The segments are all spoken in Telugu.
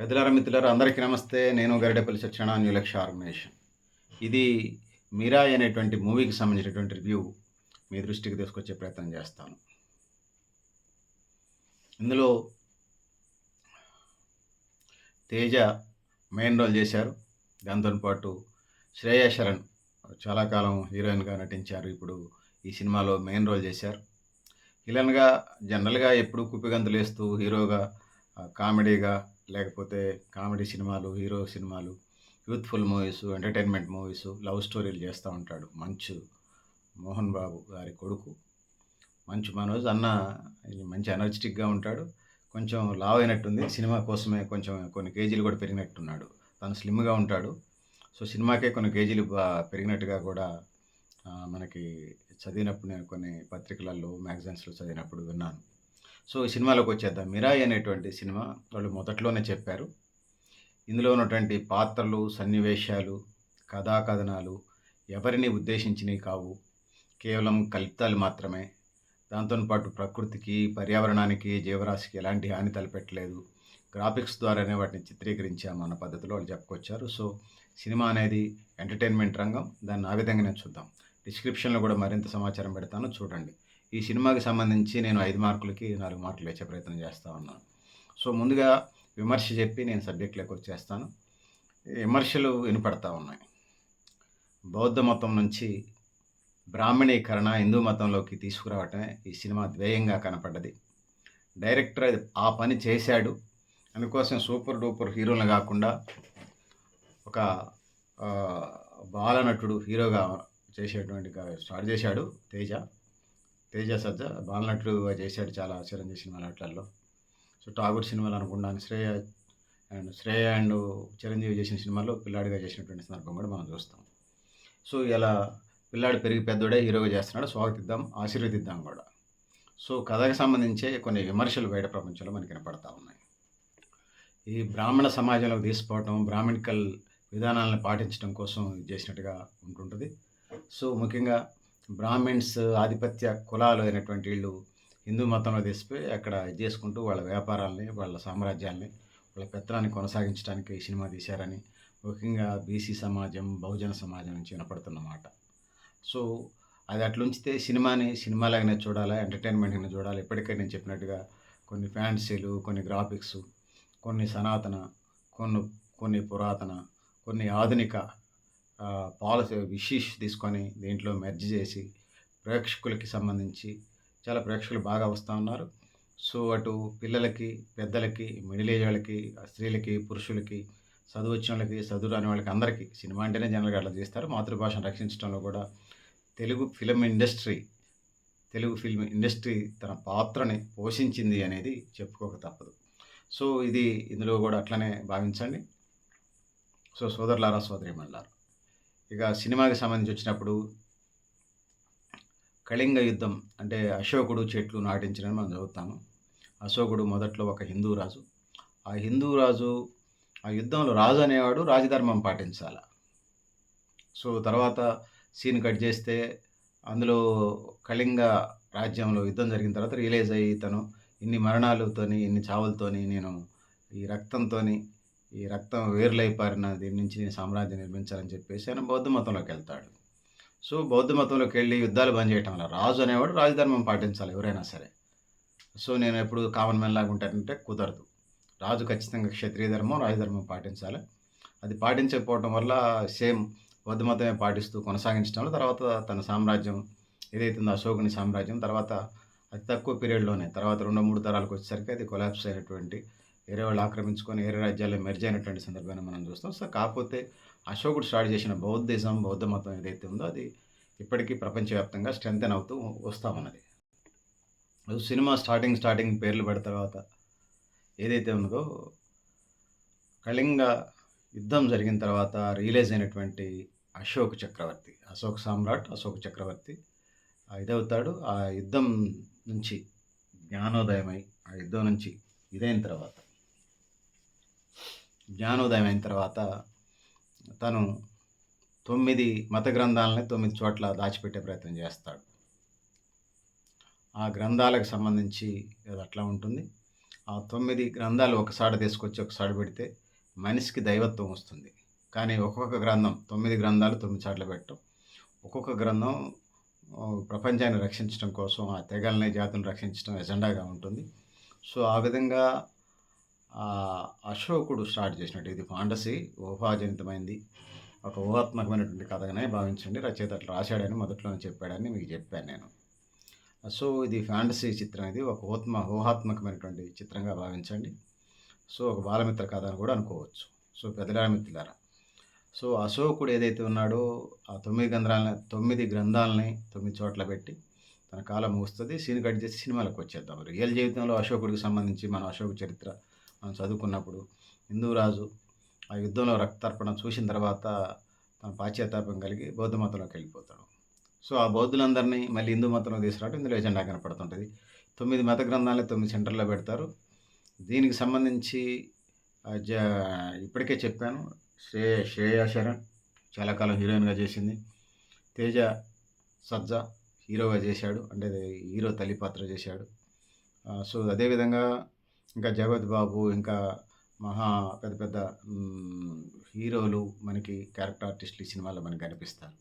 పెద్దలార మిత్రులారు అందరికీ నమస్తే. నేను గరిడపల్లి సత్యనారాయణ న్యూ లక్ష ఆర్గనైజేషన్. ఇది మీరా అనేటువంటి మూవీకి సంబంధించినటువంటి రివ్యూ. మీ దృష్టికి తీసుకొచ్చే ప్రయత్నం చేస్తాను. ఇందులో తేజ మెయిన్ రోల్ చేశారు. దాంతో పాటు శరణ్ చాలా కాలం హీరోయిన్గా నటించారు. ఇప్పుడు ఈ సినిమాలో మెయిన్ రోల్ చేశారు. విలన్గా జనరల్గా ఎప్పుడు కుప్పిగంతులు వేస్తూ హీరోగా కామెడీగా లేకపోతే కామెడీ సినిమాలు హీరో సినిమాలు youthful movies entertainment movies love స్టోరీలు చేస్తూ ఉంటాడు మంచు మోహన్ బాబు గారి కొడుకు. మంచు మనోజ్ అన్న ఇది మంచి ఎనర్జెటిక్గా ఉంటాడు. కొంచెం లావ్ అయినట్టుంది. సినిమా కోసమే కొంచెం కొన్ని కేజీలు కూడా పెరిగినట్టున్నాడు. తను స్లిమ్గా ఉంటాడు. సో సినిమాకే కొన్ని కేజీలు పెరిగినట్టుగా కూడా మనకి చదివినప్పుడు నేను కొన్ని పత్రికలలో మ్యాగజైన్స్లో చదివినప్పుడు విన్నాను. సో ఈ సినిమాలోకి వచ్చేద్దాం. మిరాయి అనేటువంటి సినిమా వాళ్ళు మొదట్లోనే చెప్పారు. ఇందులో ఉన్నటువంటి పాత్రలు సన్నివేశాలు కథాకథనాలు ఎవరిని ఉద్దేశించినవి కావు. కేవలం కల్పితాలు మాత్రమే. దాంతో పాటు ప్రకృతికి పర్యావరణానికి జీవరాశికి ఎలాంటి హాని తలపెట్టలేదు. గ్రాఫిక్స్ ద్వారానే వాటిని చిత్రీకరించాము అన్న పద్ధతిలో వాళ్ళు చెప్పుకొచ్చారు. సో సినిమా అనేది ఎంటర్టైన్మెంట్ రంగం. దాన్ని ఆ విధంగానే చూద్దాం. డిస్క్రిప్షన్లో కూడా మరింత సమాచారం పెడతాను. చూడండి. ఈ సినిమాకి సంబంధించి నేను ఐదు మార్కులకి నాలుగు మార్కులు వేసే ప్రయత్నం చేస్తూ ఉన్నాను. సో ముందుగా విమర్శ చెప్పి నేను సబ్జెక్ట్లోకి వచ్చేస్తాను. విమర్శలు వినపడతా ఉన్నాయి. బౌద్ధ మతం నుంచి బ్రాహ్మణీకరణ హిందూ మతంలోకి తీసుకురావటమే ఈ సినిమా ధ్యేయంగా కనపడ్డది. డైరెక్టర్ ఆ పని చేశాడు. అందుకోసం సూపర్ డూపర్ హీరోలు కాకుండా ఒక బాలనటుడు హీరోగా చేసేటువంటి స్టార్ట్ చేశాడు తేజ. తేజ సజ్జ బాలనటుడు చేశాడు చాలా చిరంజీవి సినిమాలలో సో టాగూర్ సినిమాలు అనుకున్నాను శ్రేయ అండ్ శ్రేయ అండ్ చిరంజీవి చేసిన సినిమాలో పిల్లాడిగా చేసినటువంటి సందర్భం కూడా మనం చూస్తాం. సో ఇలా పిల్లాడు పెరిగి పెద్దోడే హీరోగా చేస్తున్నాడు స్వాగతిద్దాం ఆశీర్వదిద్దాం కూడా. సో కథకు సంబంధించే కొన్ని విమర్శలు బయట ప్రపంచంలో మనకి వినపడతా ఉన్నాయి. ఈ బ్రాహ్మణ సమాజంలోకి తీసుకోవటం బ్రాహ్మణికల్ విధానాలను పాటించడం కోసం చేసినట్టుగా ఉంటుంటుంది. సో ముఖ్యంగా బ్రాహ్మిన్స్ ఆధిపత్య కులాలు అయినటువంటి వీళ్ళు హిందూ మతంలో తీసిపోయి అక్కడ చేసుకుంటూ వాళ్ళ వ్యాపారాలని వాళ్ళ సామ్రాజ్యాల్ని వాళ్ళ పెత్తనాన్ని కొనసాగించడానికి ఈ సినిమా తీశారని ముఖ్యంగా బీసీ సమాజం బహుజన సమాజం నుంచి వినపడుతున్నమాట. సో అది అట్లా ఉంచితే సినిమాని సినిమాలాగానే చూడాలా ఎంటర్టైన్మెంట్గానే చూడాలి? ఇప్పటికే నేను చెప్పినట్టుగా కొన్ని ఫ్యాన్సీలు కొన్ని గ్రాఫిక్స్ కొన్ని సనాతన కొన్ని కొన్ని పురాతన కొన్ని ఆధునిక పాలసీ విశేష్ తీసుకొని దీంట్లో మెర్జ్ చేసి ప్రేక్షకులకి సంబంధించి చాలా ప్రేక్షకులు బాగా వస్తూ ఉన్నారు. సో అటు పిల్లలకి పెద్దలకి మిడిల్ ఏజ్ వాళ్ళకి స్త్రీలకి పురుషులకి చదువు వచ్చిన వాళ్ళకి చదువు రాని వాళ్ళకి అందరికీ సినిమా అంటేనే జనరల్గా అట్లా చేస్తారు. మాతృభాషను రక్షించడంలో కూడా Telugu film industry Telugu film industry తన పాత్రని పోషించింది అనేది చెప్పుకోక తప్పదు. సో ఇది ఇందులో కూడా అట్లనే భావించండి. సో సోదరులారా సోదరిమణులారా. ఇక సినిమాకి సంబంధించి వచ్చినప్పుడు కళింగ యుద్ధం అంటే అశోకుడు చెట్లు నాటించడం మనం చదువుతాము. అశోకుడు మొదట్లో ఒక హిందూ రాజు. ఆ హిందూ రాజు ఆ యుద్ధంలో రాజు అనేవాడు రాజధర్మం పాటించాల. సో తర్వాత సీన్ కట్ చేస్తే అందులో కళింగ రాజ్యంలో యుద్ధం జరిగిన తర్వాత రియలైజ్ అయ్యి తను ఇన్ని మరణాలతోని ఇన్ని చావులతోని నేను ఈ రక్తంతోని ఈ రక్తం వేర్లైపారిన దీని నుంచి నేను సామ్రాజ్యం నిర్మించాలని చెప్పేసి ఆయన బౌద్ధ మతంలోకి వెళ్తాడు. సో బౌద్ధ మతంలోకి వెళ్ళి యుద్ధాలు బంద్ చేయటం వల్ల రాజు అనేవాడు రాజధర్మం పాటించాలి ఎవరైనా సరే. సో నేను ఎప్పుడు కామన్ మ్యాన్ లాగా ఉంటానంటే కుదరదు. రాజు ఖచ్చితంగా క్షత్రియ ధర్మం రాజధర్మం పాటించాలి. అది పాటించకపోవటం వల్ల సేమ్ బౌద్ధ మతమే పాటిస్తూ కొనసాగించడంలో తర్వాత తన సామ్రాజ్యం ఏదైతుందో అశోకుని సామ్రాజ్యం తర్వాత అతి తక్కువ పీరియడ్లోనే తర్వాత రెండు మూడు తరాలకు వచ్చేసరికి అది కొలాప్స్ అయినటువంటి వేరే వాళ్ళు ఆక్రమించుకొని వేరే రాజ్యాల్లో మెర్జ్ అయినటువంటి సందర్భాన్ని మనం చూస్తాం. సో కాకపోతే అశోకుడు స్టార్ట్ చేసిన బౌద్ధిజం బౌద్ధ మతం ఏదైతే ఉందో అది ఇప్పటికీ ప్రపంచవ్యాప్తంగా స్ట్రెంగ్తన్ అవుతూ వస్తూ ఉన్నది అది సినిమా స్టార్టింగ్ స్టార్టింగ్ పేర్లు పడిన తర్వాత ఏదైతే ఉందో కళింగ యుద్ధం జరిగిన తర్వాత రియలైజ్ అయినటువంటి అశోక్ చక్రవర్తి అశోక్ సామ్రాట్ అశోక్ చక్రవర్తి ఇదవుతాడు. ఆ యుద్ధం నుంచి జ్ఞానోదయమై ఆ యుద్ధం నుంచి ఇదైన తర్వాత జ్ఞానోదయం అయిన తర్వాత తను తొమ్మిది మత గ్రంథాలని తొమ్మిది చోట్ల దాచిపెట్టే ప్రయత్నం చేస్తాడు. ఆ గ్రంథాలకు సంబంధించి అది అట్లా ఉంటుంది. ఆ తొమ్మిది గ్రంథాలు ఒకసారి తీసుకొచ్చి ఒకసారి పెడితే మనిషికి దైవత్వం వస్తుంది. కానీ ఒక్కొక్క గ్రంథం తొమ్మిది గ్రంథాలు తొమ్మిది సార్లు పెట్టడం ఒక్కొక్క గ్రంథం ప్రపంచాన్ని రక్షించడం కోసం ఆ తెగల్ని జాతులను రక్షించడం ఎజెండాగా ఉంటుంది. సో ఆ విధంగా అశోకుడు స్టార్ట్ చేసినట్టు. ఇది ఫాంటసీ ఊహాజనితమైంది. ఒక ఊహాత్మకమైనటువంటి కథగానే భావించండి. రచయిత అట్లా రాశాడని మొదట్లోనే చెప్పాడని మీకు చెప్పాను నేను. సో ఇది ఫ్యాంటసీ చిత్రం ఇది. ఒక ఊత్మ ఊహాత్మకమైనటువంటి చిత్రంగా భావించండి. సో ఒక బాలమిత్ర కథ అని కూడా అనుకోవచ్చు. సో పెదలామిత్రులారా సో అశోకుడు ఏదైతే ఉన్నాడో ఆ తొమ్మిది గ్రంథాలని తొమ్మిది గ్రంథాలని తొమ్మిది చోట్ల పెట్టి తన కాలం ముగుస్తుంది. సీన్ కట్ చేసి సినిమాలకు వచ్చేద్దాం. రియల్ జీవితంలో అశోకుడికి సంబంధించి మన అశోక చరిత్ర చదువుకున్నప్పుడు హిందూ రాజు ఆ యుద్ధంలో రక్తార్పణ చూసిన తర్వాత తన పాశ్చాత్తాపం కలిగి బౌద్ధ మతంలోకి వెళ్ళిపోతాడు. సో ఆ బౌద్ధులందరినీ మళ్ళీ హిందూ మతంలో తీసుకురావడం ఇందులో ఎజెండా కనపడుతుంటుంది. తొమ్మిది మత గ్రంథాలని తొమ్మిది సెంటర్లో పెడతారు. దీనికి సంబంధించి జ ఇప్పటికే చెప్పాను శ్రేయ శ్రేయా శరణ్ చాలా కాలం హీరోయిన్గా చేసింది. తేజ సజ్జా హీరోగా చేశాడు. అంటే హీరో తల్లి పాత్ర చేశాడు. సో అదేవిధంగా ఇంకా జగత్ బాబు ఇంకా మహా పెద్ద పెద్ద హీరోలు మనకి క్యారెక్టర్ ఆర్టిస్టులు ఈ సినిమాలో మనకి కనిపిస్తారు.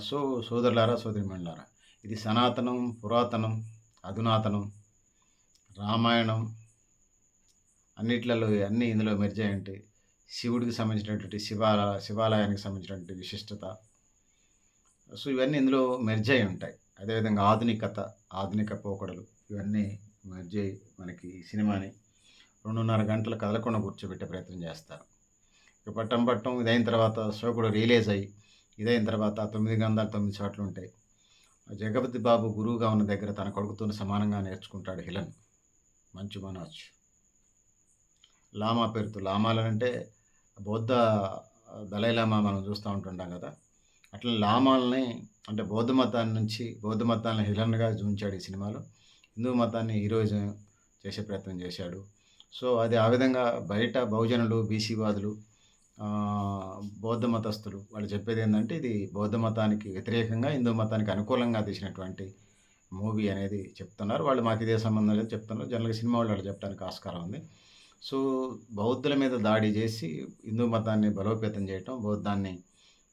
సో సోదరులారా సోదరిమణులారా ఇది సనాతనం పురాతనం అధునాతనం రామాయణం అన్నిట్లలో అన్నీ ఇందులో మెర్జ్ శివుడికి సంబంధించినటువంటి శివాల శివాలయానికి సంబంధించినటువంటి విశిష్టత. సో ఇవన్నీ ఇందులో మెర్జ్ అయి ఉంటాయి అదేవిధంగా ఆధునికత ఆధునిక పోకడలు ఇవన్నీ మెర్జ్ మనకి ఈ సినిమాని రెండున్నర గంటలు కదలకుండా కూర్చోబెట్టే ప్రయత్నం చేస్తారు. ఇక పట్టం పట్టం ఇదైన తర్వాత శోకుడు రిలీజ్ అయ్యి ఇదైన తర్వాత తొమ్మిది గంధాలు తొమ్మిది షాట్లు ఉంటాయి. జగపతి బాబు గురువుగా ఉన్న దగ్గర తన కొడుకుతో సమానంగా నేర్చుకుంటాడు హిలన్ మంచు మనోజ్. లామా పేరుతో లామాలు అంటే బౌద్ధ దళైలామా మనం చూస్తూ ఉంటుంటాం కదా అట్లా లామాలని అంటే బౌద్ధ మతాన్ని నుంచి బౌద్ధ మతాన్ని హిలన్గా చూపించాడు ఈ సినిమాలో. హిందూ మతాన్ని హీరోయిజం చేసే ప్రయత్నం చేశాడు. సో అది ఆ విధంగా బయట బహుజనులు బీసీవాదులు బౌద్ధ మతస్థులు వాళ్ళు చెప్పేది ఏంటంటే ఇది బౌద్ధ మతానికి వ్యతిరేకంగా హిందూ మతానికి అనుకూలంగా తీసినటువంటి మూవీ అనేది చెప్తున్నారు. వాళ్ళు మాకు ఇదే సంబంధం లేదు చెప్తున్నారు. జనరల్గా సినిమా వాళ్ళు చెప్పడానికి ఆస్కారం ఉంది. సో బౌద్ధుల మీద దాడి చేసి హిందూ మతాన్ని బలోపేతం చేయటం బౌద్ధాన్ని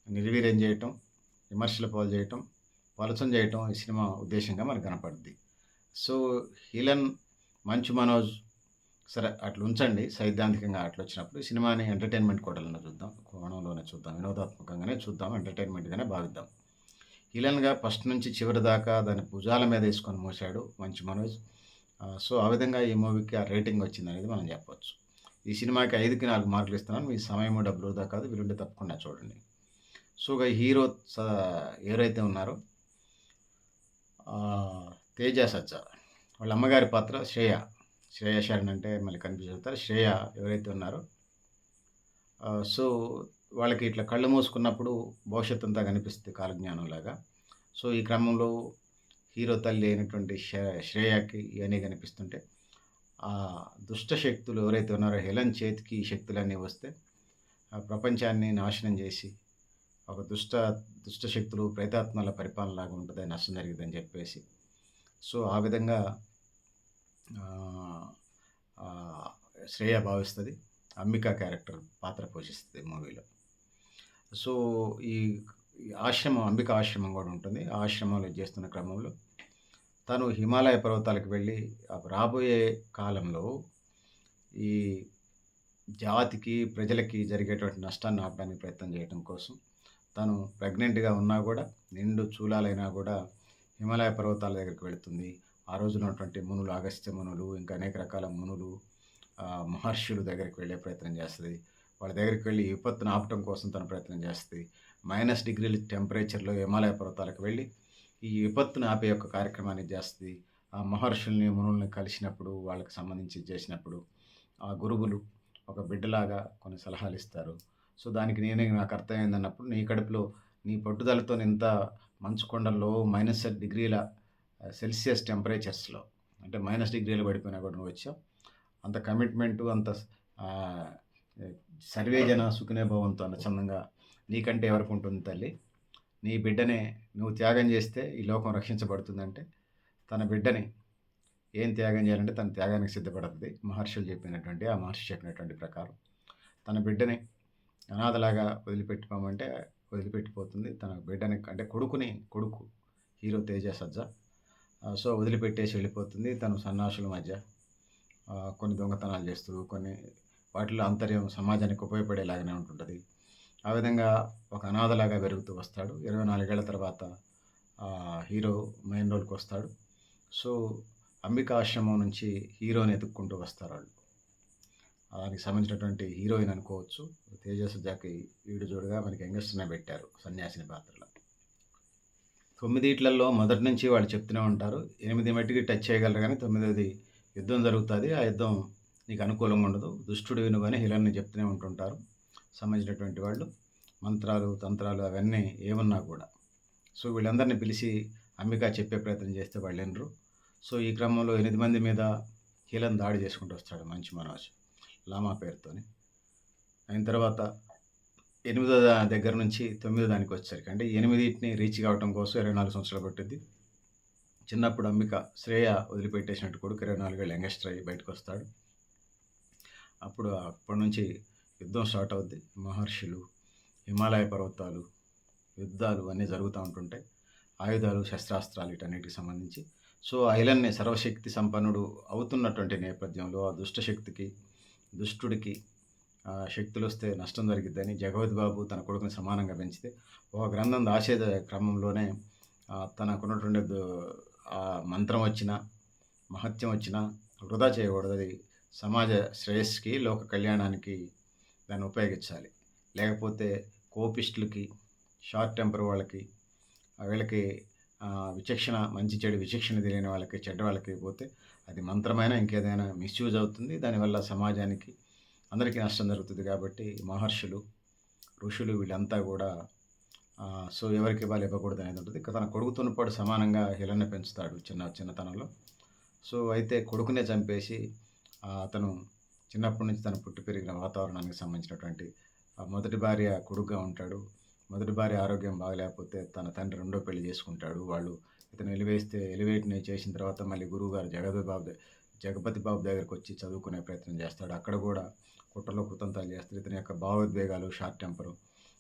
నిర్వీర్యం చేయటం విమర్శల పాలు చేయటం పలచం చేయటం ఈ సినిమా ఉద్దేశంగా మనకు కనపడుద్ది. సో హీలన్ మంచు మనోజ్ సరే అట్లా ఉంచండి. సైద్ధాంతికంగా అట్లా వచ్చినప్పుడు సినిమాని ఎంటర్టైన్మెంట్ కోటలను చూద్దాం. కోణంలోనే చూద్దాం. వినోదాత్మకంగానే చూద్దాం. ఎంటర్టైన్మెంట్గానే భావిద్దాం హీలన్గా ఫస్ట్ నుంచి చివరి దాకా దాని భుజాల మీద వేసుకొని మోసాడు మంచు మనోజ్. సో ఆ విధంగా ఈ మూవీకి ఆ రేటింగ్ వచ్చింది అనేది మనం చెప్పవచ్చు. ఈ సినిమాకి ఐదుకి నాలుగు మార్కులు ఇస్తున్నాను. మీ సమయము డబ్బులు వృధా కాదు. వీలుంటే తప్పకుండా చూడండి. సో ఇక హీరో స- ఎవరైతే ఉన్నారో తేజ సజ్జ. వాళ్ళ అమ్మగారి పాత్ర శ్రేయ. శ్రేయ శరణ్ అంటే మళ్ళీ కనిపిస్తారు శ్రేయ ఎవరైతే ఉన్నారో. సో వాళ్ళకి ఇట్లా కళ్ళు మూసుకున్నప్పుడు భవిష్యత్తు అంతా కనిపిస్తుంది కాలజ్ఞానంలాగా. సో ఈ క్రమంలో హీరో తల్లి అయినటువంటి శ్రేయకి ఇవన్నీ కనిపిస్తుంటే ఆ దుష్ట శక్తులు ఎవరైతే ఉన్నారో హెలన్ చేతికి ఈ శక్తులన్నీ వస్తే ప్రపంచాన్ని నాశనం చేసి ఒక దుష్ట దుష్ట శక్తులు ప్రేతాత్మల పరిపాలనలాగా ఉంటుందని ఉంటుంది నష్టం జరిగిందని చెప్పేసి సో ఆ విధంగా శ్రేయ భావిస్తుంది. అంబికా క్యారెక్టర్ పాత్ర పోషిస్తుంది మూవీలో. సో ఈ ఈ ఆశ్రమం అంబిక ఆశ్రమం కూడా ఉంటుంది. ఆ ఆశ్రమంలో చేస్తున్న క్రమంలో తను హిమాలయ పర్వతాలకు వెళ్ళి రాబోయే కాలంలో ఈ జాతికి ప్రజలకి జరిగేటువంటి నష్టాన్ని ఆపడానికి ప్రయత్నం చేయడం కోసం తను ప్రెగ్నెంట్గా ఉన్నా కూడా నిండు చూలాలైనా కూడా హిమాలయ పర్వతాల దగ్గరికి వెళుతుంది. ఆ రోజున ఉన్నటువంటి మునులు అగస్త్య మునులు ఇంకా అనేక రకాల మునులు మహర్షులు దగ్గరికి వెళ్ళే ప్రయత్నం చేస్తుంది. వాళ్ళ దగ్గరికి వెళ్ళి విపత్తును ఆపటం కోసం తన ప్రయత్నం చేస్తుంది. మైనస్ డిగ్రీల టెంపరేచర్లో హిమాలయ పర్వతాలకు వెళ్ళి ఈ విపత్తును ఆపే యొక్క కార్యక్రమాన్ని చేస్తుంది. ఆ మహర్షుల్ని మునుల్ని కలిసినప్పుడు వాళ్ళకి సంబంధించి చేసినప్పుడు ఆ గురువులు ఒక బిడ్డలాగా కొన్ని సలహాలు ఇస్తారు. సో దానికి నేనే నాకు అర్థమైందన్నప్పుడు నీ కడుపులో నీ పట్టుదలతో ఇంత మంచుకొండల్లో మైనస్ డిగ్రీల uh, సెల్సియస్ టెంపరేచర్స్లో అంటే మైనస్ డిగ్రీలు పడిపోయినా కూడా నువ్వు వచ్చావు. అంత కమిట్మెంటు అంత uh, సర్వే జన సుఖనే భవంతో అన్న చందంగా నీకంటే ఎవరికి ఉంటుంది తల్లి? నీ బిడ్డనే నువ్వు త్యాగం చేస్తే ఈ లోకం రక్షించబడుతుందంటే తన బిడ్డని ఏం త్యాగం చేయాలంటే తన త్యాగానికి సిద్ధపడుతుంది. మహర్షులు చెప్పినటువంటి ఆ మహర్షి చెప్పినటువంటి ప్రకారం తన బిడ్డని అనాథలాగా వదిలిపెట్టుకోమంటే వదిలిపెట్టిపోతుంది. తన బిడ్డని అంటే కొడుకుని కొడుకు హీరో తేజ సజ్జ సో వదిలిపెట్టేసి వెళ్ళిపోతుంది తను సన్నాసుల మధ్య. కొన్ని దొంగతనాలు చేస్తూ కొన్ని వాటిలో అంతర్యం సమాజానికి ఉపయోగపడేలాగానే ఉంటుంటుంది. ఆ విధంగా ఒక అనాథలాగా పెరుగుతూ వస్తాడు. ఇరవై నాలుగేళ్ళ తర్వాత హీరో మెయిన్ రోల్కి వస్తాడు. సో అంబికాశ్రమం నుంచి హీరోని ఎదుక్కుంటూ వస్తారు వాళ్ళు. దానికి సంబంధించినటువంటి హీరోయిన్ అనుకోవచ్చు. తేజస్ జాకి వీడు జోడుగా మనకి యంగస్టర్నే పెట్టారు సన్యాసిని పాత్రలో. తొమ్మిదిట్లలో మొదటి నుంచి వాళ్ళు చెప్తూనే ఉంటారు. ఎనిమిది మట్టికి టచ్ చేయగలరు కానీ తొమ్మిదోది యుద్ధం జరుగుతుంది. ఆ యుద్ధం నీకు అనుకూలంగా ఉండదు. దుష్టుడు వినుగానే హిలన్ని చెప్తూనే ఉంటుంటారు. సంబంధించినటువంటి వాళ్ళు మంత్రాలు తంత్రాలు అవన్నీ ఏమున్నా కూడా. సో వీళ్ళందరినీ పిలిచి అంబిక చెప్పే ప్రయత్నం చేస్తే వాళ్ళు వినరు. సో ఈ క్రమంలో ఎనిమిది మంది మీద హీలను దాడి చేసుకుంటూ వస్తాడు మంచి మనోజ్. లామా పేరుతోని. అయిన తర్వాత ఎనిమిదో దగ్గర నుంచి తొమ్మిదో దానికి వచ్చేసరికి అంటే ఎనిమిదింటిని రీచ్ కావటం కోసం ఇరవై నాలుగు సంవత్సరాలు పట్టింది చిన్నప్పుడు అంబిక శ్రేయ వదిలిపెట్టేసినట్టు కొడుకు ఇరవై నాలుగేళ్ళు యంగస్టర్ అయ్యి బయటకు వస్తాడు. అప్పుడు అప్పటి నుంచి యుద్ధం స్టార్ట్ అవుద్ది. మహర్షులు హిమాలయ పర్వతాలు యుద్ధాలు అన్నీ జరుగుతూ ఉంటుంటాయి. ఆయుధాలు శస్త్రాస్త్రాలు వీటన్నిటికి సంబంధించి. సో ఐలన్ని సర్వశక్తి సంపన్నుడు అవుతున్నటువంటి నేపథ్యంలో ఆ దుష్టశక్తికి దుష్టుడికి శక్తులు వస్తే నష్టం జరిగిద్దని జగవత్ బాబు తన కొడుకుని సమానంగా పెంచితే ఒక గ్రంథం దాసే క్రమంలోనే తనకున్నటువంటి ఆ మంత్రం వచ్చినా మహత్యం వచ్చినా వృధా చేయకూడదు. అది సమాజ శ్రేయస్కి లోక కళ్యాణానికి దాన్ని ఉపయోగించాలి. లేకపోతే కోపిస్టులకి షార్ట్ టెంపర్ వాళ్ళకి వీళ్ళకి విచక్షణ మంచి చెడు విచక్షణ తెలియని వాళ్ళకి చెడ్డ వాళ్ళకి పోతే అది మంత్రమైనా ఇంకేదైనా మిస్యూజ్ అవుతుంది. దానివల్ల సమాజానికి అందరికీ నష్టం జరుగుతుంది కాబట్టి మహర్షులు ఋషులు వీళ్ళంతా కూడా సో ఎవరికి ఇవ్వాలి ఇవ్వకూడదు అనేది ఉంటుంది. తన కొడుకుతున్నప్పుడు సమానంగా హిలన్న పెంచుతాడు చిన్న చిన్నతనంలో. సో అయితే కొడుకునే చంపేసి అతను చిన్నప్పటి నుంచి తను పుట్టి పెరిగిన వాతావరణానికి సంబంధించినటువంటి మొదటి భార్య కొడుకుగా ఉంటాడు. మొదటి భార్య ఆరోగ్యం బాగలేకపోతే తన తండ్రి రెండో పెళ్ళి చేసుకుంటాడు. వాళ్ళు ఇతను ఎలివేస్తే ఎలివేట్ని చేసిన తర్వాత మళ్ళీ గురువు గారు జగపతి బాబు జగపతి బాబు దగ్గరికి వచ్చి చదువుకునే ప్రయత్నం చేస్తాడు. అక్కడ కూడా కుట్రలో కృతంతాలు చేస్తాడు ఇతని యొక్క భావోద్వేగాలు షార్ట్ టెంపరు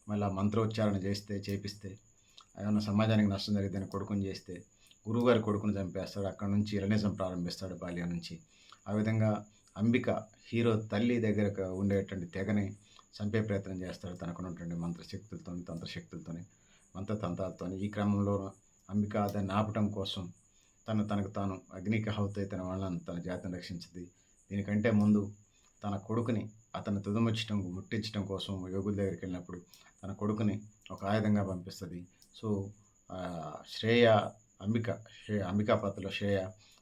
మళ్ళీ ఆ మంత్రోచ్చారణ చేస్తే చేపిస్తే ఏమన్నా సమాజానికి నష్టం జరిగితే కొడుకుని చేస్తే గురువుగారి కొడుకుని చంపేస్తాడు. అక్కడ నుంచి ఇరనిజం ప్రారంభిస్తాడు బాల్యం నుంచి. ఆ విధంగా అంబిక హీరో తల్లి దగ్గర ఉండేటువంటి తెగని చంపే ప్రయత్నం చేస్తాడు తనకున్నటువంటి మంత్రశక్తులతో తంత్రశక్తులతోని మంత్రతంత్రాలతో ఈ క్రమంలో అంబిక అతన్ని ఆపటం కోసం తను తనకు తాను అగ్నికి హౌతై తన వాళ్ళను తన జాతిని రక్షించింది. దీనికంటే ముందు తన కొడుకుని అతను తుదముచ్చటం ముట్టించడం కోసం యోగుల దగ్గరికి వెళ్ళినప్పుడు తన కొడుకుని ఒక ఆయుధంగా పంపిస్తుంది. సో శ్రేయ అంబిక శ్రేయ అంబికా పాత్రలో శ్రేయ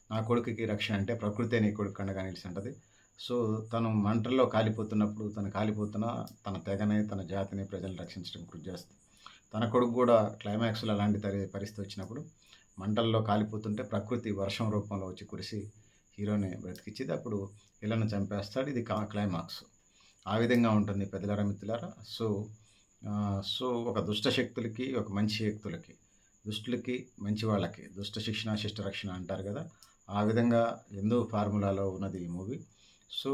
నా కొడుకుకి రక్షణ అంటే ప్రకృతే నీ కొడుకు అండగా నిలిచి ఉంటుంది. సో తను మంటల్లో కాలిపోతున్నప్పుడు తను కాలిపోతున్న తన తెగని తన జాతిని ప్రజలను రక్షించడం కృషి చేస్తుంది. తన కొడుకు కూడా క్లైమాక్స్లో అలాంటి తరి- పరిస్థితి వచ్చినప్పుడు మంటల్లో కాలిపోతుంటే ప్రకృతి వర్షం రూపంలో వచ్చి కురిసి హీరోని బ్రతికిచ్చింది. అప్పుడు ఇళ్ళను చంపేస్తాడు. ఇది కా క్లైమాక్స్. ఆ విధంగా ఉంటుంది పెద్దలారా మిత్రులారా. సో సో ఒక దుష్ట శక్తులకి ఒక మంచి శక్తులకి దుష్టులకి మంచి వాళ్ళకి దుష్ట శిక్షణ శిష్ట రక్షణ అంటారు కదా. ఆ విధంగా హిందూ ఫార్ములాలో ఉన్నది ఈ మూవీ. సో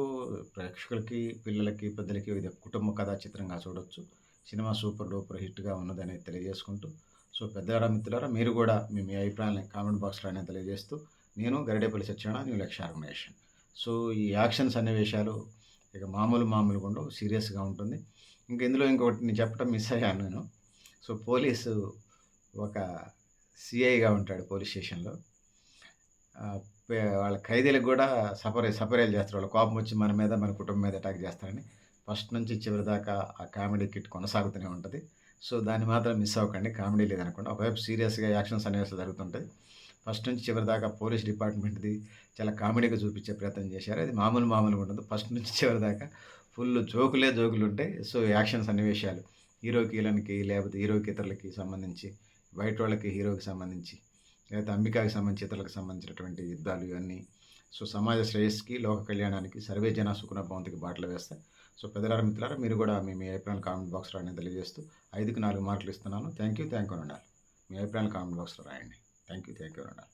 ప్రేక్షకులకి పిల్లలకి పెద్దలకి ఇది కుటుంబ కథా చిత్రంగా చూడొచ్చు. సినిమా సూపర్ డూపర్ హిట్గా ఉన్నదని తెలియజేసుకుంటూ సో పెద్దవారా మిత్రులారా మీరు కూడా మీ మీ అభిప్రాయాన్ని కామెంట్ బాక్స్లో అయినా తెలియజేస్తూ నేను Garidepalli Satyanarayana new Lakshya organisation so ఈ యాక్షన్ సన్నివేశాలు ఇక మామూలు మామూలుగా ఉండవు సీరియస్గా ఉంటుంది. ఇంక ఇందులో ఇంకొకటి నేను చెప్పడం మిస్ అయ్యాను నేను. సో పోలీసు ఒక సిఐగా ఉంటాడు పోలీస్ స్టేషన్లో. వాళ్ళ ఖైదీలకు కూడా సపరే సపరేలు చేస్తారు. వాళ్ళ కోపం వచ్చి మన మీద మన కుటుంబం మీద అటాక్ చేస్తారని ఫస్ట్ నుంచి చివరి దాకా ఆ కామెడీ కిట్ కొనసాగుతూనే ఉంటుంది. సో దాన్ని మాత్రం మిస్ అవ్వకండి. కామెడీ లేదనుకోండి. ఒకవైపు సీరియస్గా యాక్షన్ సన్నివేశాలు జరుగుతుంటుంది ఫస్ట్ నుంచి చివరి దాకా పోలీస్ డిపార్ట్మెంట్ది చాలా కామెడీగా చూపించే ప్రయత్నం చేశారు. అది మామూలు మామూలుగా ఉండదు. ఫస్ట్ నుంచి చివరి దాకా ఫుల్ జోకులే జోకులు ఉంటాయి. సో యాక్షన్ సన్నివేశాలు హీరోకి లేకపోతే హీరోకి ఇతరులకి సంబంధించి బయట వాళ్ళకి హీరోకి సంబంధించి లేకపోతే అంబికాకి సంబంధించి ఇతరులకు సంబంధించినటువంటి యుద్ధాలు ఇవన్నీ. సో సమాజ శ్రేయస్కి లోక కళ్యాణానికి సర్వే జన సుకున భవంతికి బాటలు వేస్తాయి. సో పెద్దలారా మిత్రులారా మీరు కూడా మీ మీ అభిప్రాయాలు కామెంట్ బాక్స్లో రాయని తెలియజేస్తూ ఐదుకి నాలుగు మార్కులు ఇస్తున్నాను. థ్యాంక్ యూ థ్యాంక్ యూ ఉండాలి మీ అభిప్రాయాలు కామెంట్ బాక్స్లో రాయండి. థ్యాంక్ యూ థ్యాంక్ యూ ఉండాలి